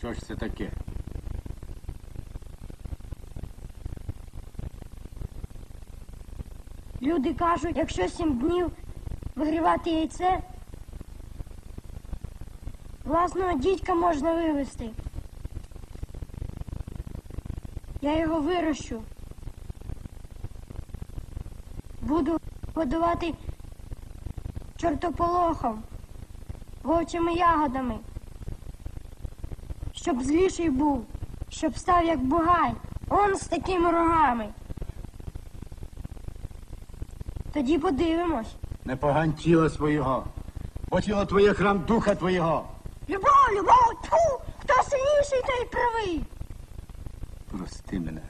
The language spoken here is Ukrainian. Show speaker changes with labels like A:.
A: Що ж це таке?
B: Люди кажуть, якщо сім днів вигрівати яйце, власного дідька можна вивезти. Я його вирощу. Буду годувати чортополохом, вовчими ягодами, щоб зліший був, щоб став як бугай, он з такими рогами. Тоді подивимось.
A: Не погань тіла свого, бо тіло твоє храм духа твого.
B: Любов, любов, тьфу! Хто сильніший, той правий.
A: Прости мене.